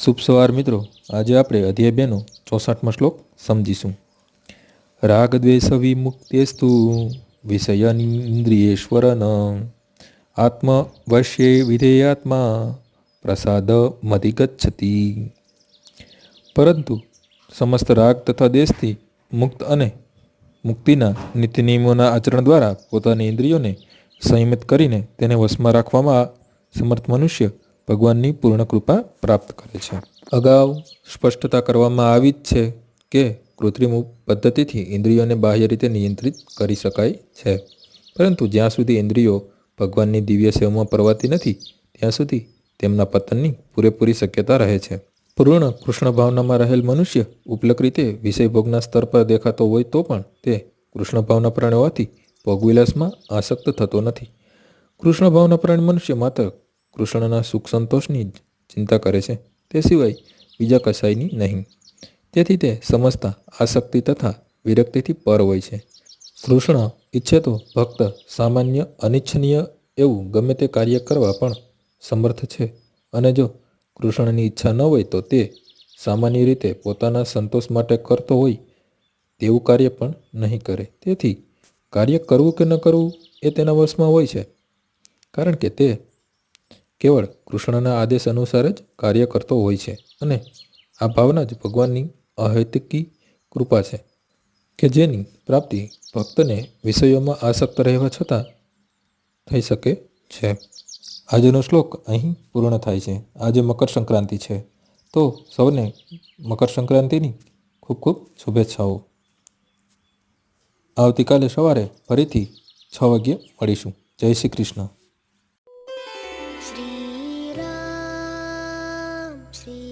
શુભ સવાર મિત્રો. આજે આપણે અધ્યાય બેનો ચોસઠમાં શ્લોક સમજીશું. રાગ દ્વેષ વિમુક્તેસ્તુ વિષયની ઇન્દ્રિયેશ્વરન. આત્મ વશ્યે વિધેયાત્મા પ્રસાદ મધિગચ્છતિ પરંતુ સમસ્ત રાગ તથા દેશથી મુક્ત અને મુક્તિના નીતિ નિયમોના આચરણ દ્વારા પોતાની ઇન્દ્રિયોને સંયમિત કરીને તેને વશમાં રાખવામાં સમર્થ મનુષ્ય ભગવાનની પૂર્ણ કૃપા પ્રાપ્ત કરે છે. અગાઉ સ્પષ્ટતા કરવામાં આવી જ છે કે કૃત્રિમ પદ્ધતિથી ઇન્દ્રિયોને બાહ્ય રીતે નિયંત્રિત કરી શકાય છે. પરંતુ જ્યાં સુધી ઇન્દ્રિયો ભગવાનની દિવ્ય સેવામાં પરવાતી નથી, ત્યાં સુધી તેમના પતનની પૂરેપૂરી શક્યતા રહે છે. પૂર્ણ કૃષ્ણ ભાવનામાં રહેલ મનુષ્ય ઉપલક રીતે વિષયભોગના સ્તર પર દેખાતો હોય તો પણ તે કૃષ્ણ ભાવના પ્રાણ હોવાથી ભોગવિલાસમાં આસક્ત થતો નથી. કૃષ્ણ ભાવના પ્રાણ મનુષ્ય માત્ર કૃષ્ણના સુખ સંતોષની જ ચિંતા કરે છે. તે સિવાય બીજા કશાયની નહીં. તેથી તે સમજતા આસક્તિ તથા વિરક્તિથી પર હોય છે. કૃષ્ણ ઈચ્છે તો ભક્ત સામાન્ય, અનિચ્છનીય એવું ગમે તે કાર્ય કરવા પણ સમર્થ છે. અને જો કૃષ્ણની ઈચ્છા ન હોય તો તે સામાન્ય રીતે પોતાના સંતોષ માટે કરતો હોય તેવું કાર્ય પણ નહીં કરે. તેથી કાર્ય કરવું કે ન કરવું એ તેના વશમાં હોય છે. કારણ કે તે કેવળ કૃષ્ણના આદેશ અનુસાર જ કાર્ય કરતો હોય છે અને આ ભાવના જ ભગવાનની અહેતુકી કૃપા છે કે જેની પ્રાપ્તિ ભક્તને વિષયોમાં આસક્ત રહેવા છતાં થઈ શકે છે. આજનો શ્લોક અહીં પૂર્ણ થાય છે. આજે મકર સંક્રાંતિ છે. તો સૌને મકર સંક્રાંતિની ખૂબ ખૂબ શુભેચ્છાઓ. આવતીકાલે સવારે ફરીથી છ વાગ્યે મળીશું. જય શ્રી કૃષ્ણ. श्रीराम श्री